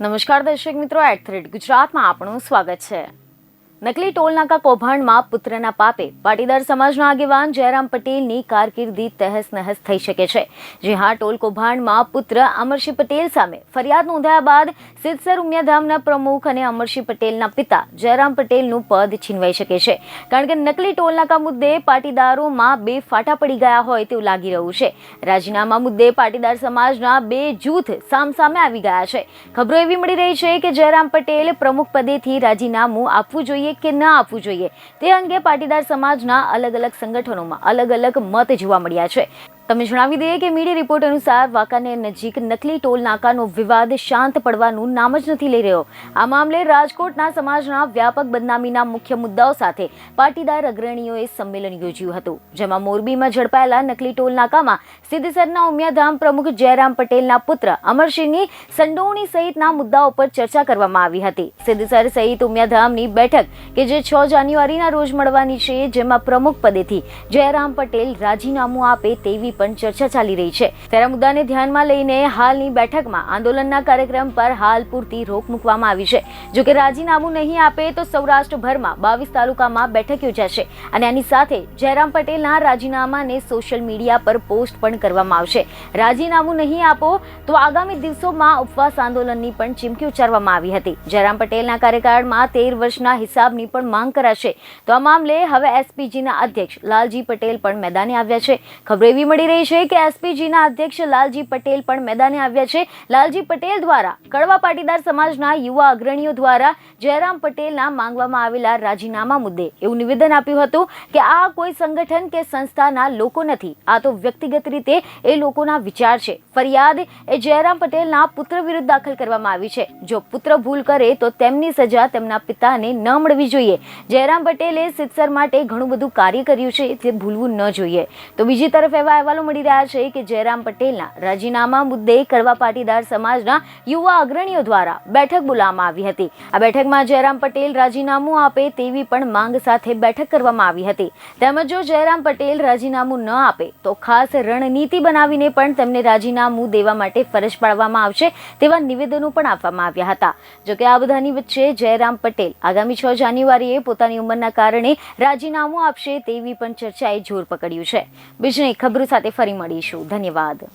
નમસ્કાર દર્શક મિત્રો એટ ગુજરાતમાં આપણું સ્વાગત છે. નકલી ટોલનાકા કૌભાંડમાં પુત્રના પાપે પાટીદાર સમાજના આગેવાન જયરામ પટેલની કારકિર્દી તહેસ નહેસ થઈ શકે છે. જી હા, ટોલ કૌભાંડમાં પુત્ર અમરસિંહ પટેલ સામે ફરિયાદ નોંધાયા બાદ સિદ્ધસર ઉમિયાધામના પ્રમુખ અને અમરસિંહ પટેલના પિતા જયરામ પટેલનું પદ છીનવાઈ શકે છે. કારણ કે નકલી ટોલનાકા મુદ્દે પાટીદારોમાં બે ફાટા પડી ગયા હોય તેવું લાગી રહ્યું છે. રાજીનામા મુદ્દે પાટીદાર સમાજના બે જૂથ સામસામે આવી ગયા છે. ખબરો એવી મળી રહી છે કે જયરામ પટેલ પ્રમુખ પદેથી રાજીનામું આપવું જોઈએ કે ન આપવું જોઈએ. તે અંગે પાટીદાર સમાજના અલગ અલગ સંગઠનોમાં અલગ અલગ મત જોવા મળ્યા છે. તમે જણાવી દઈએ કે મીડિયા રિપોર્ટ અનુસાર વાંકાનેર નજીક નકલી ટોલ નાકાનો વિવાદ શાંત પડવાનું નામ જ નથી લઈ રહ્યો. આ મામલે રાજકોટના સમાજના વ્યાપક બદનામીના મુખ્ય મુદ્દાઓ સાથે પાટીદાર અગ્રણીઓએ સંમેલન યોજ્યું હતું, જેમાં મોરબીમાં ઝડપાયેલા નકલી ટોલ નાકામાં સિદ્ધસરના ઉમિયાધામ પ્રમુખ જયરામ પટેલના પુત્ર અમરસિંહની સંડોવણી સહિતના મુદ્દાઓ પર ચર્ચા કરવામાં આવી હતી. સિદ્ધસર સહિત ઉમિયાધામની બેઠક, કે જે છ જાન્યુઆરીના રોજ મળવાની છે, જેમાં પ્રમુખ પદેથી જયરામ પટેલ રાજીનામું આપે તેવી પણ ચર્ચા ચાલી રહી છે. ત્યારે મુદ્દાને ધ્યાનમાં લઈને હાલની બેઠકમાં આંદોલનના કાર્યક્રમ પર હાલ પૂરતી રોક મૂકવામાં આવી છે. જો કે રાજીનામું નહીં આપે તો સૌરાષ્ટ્રભરમાં બાવીસ તાલુકામાં બેઠક યોજાશે અને આની સાથે જયરામ પટેલના રાજીનામાને સોશિયલ મીડિયા પર પોસ્ટ પણ કરવામાં આવશે. રાજીનામું નહીં આપો તો આગામી દિવસોમાં ઉપવાસ આંદોલનની પણ ચીમકી ઉચ્ચારવામાં આવી હતી. જયરામ પટેલના કાર્યકાળમાં તેર વર્ષના હિસાબની પણ માંગ કરાશે. તો આ મામલે હવે એસપીજીના અધ્યક્ષ લાલજી પટેલ પણ મેદાને આવ્યા છે. ખબર એવી મળી રહી છે કે એસપીજીના અધ્યક્ષ લાલજી પટેલ પણ મેદાને આવ્યા છે. લાલજી પટેલ દ્વારા કડવા પાટીદાર સમાજના યુવા અગ્રણીઓ દ્વારા જયરામ પટેલના માંગવામાં આવેલા રાજીનામા મુદ્દે એવું નિવેદન આપ્યું હતું કે આ કોઈ સંગઠન કે સંસ્થાના લોકો નથી. આ તો વ્યક્તિગત રીતે એ લોકોના વિચાર છે. ફરિયાદ એ જયરામ પટેલના પુત્ર વિરુદ્ધ દાખલ કરવામાં આવી છે. જો પુત્ર ભૂલ કરે તો તેમની સજા તેમના પિતાને ન મળવી જોઈએ. જયરામ પટેલે સિત્સર માટે ઘણું બધું કાર્ય કર્યું છે તે ભૂલવું ન જોઈએ. તો બીજી તરફ એવા અહેવાલો મળી રહ્યા છે કે જયરામ પટેલના રાજીનામા મુદ્દે કડવા પાટીદાર સમાજના યુવા અગ્રણીઓ દ્વારા બેઠક બોલાવવામાં આવી હતી. આ બેઠકમાં જયરામ પટેલ રાજીનામું આપે તેવી પણ માંગ સાથે બેઠક કરવામાં આવી હતી. તેમજ જો જયરામ પટેલ રાજીનામું ન આપે, તો ખાસ રણનીતિ બનાવીને પણ તેમને રાજીનામું દેવા માટે ફરજ પાડવામાં આવશે તેવા નિવેદનો પણ આપવામાં આવ્યા હતા. જોકે આ બધાની વચ્ચે જયરામ પટેલ આગામી છ જાન્યુઆરીએ પોતાની ઉંમરના કારણે રાજીનામું આપશે તેવી પણ ચર્ચાએ જોર પકડ્યું છે. બીજને ખબરો સાથે ફરી મળીશું. ધન્યવાદ.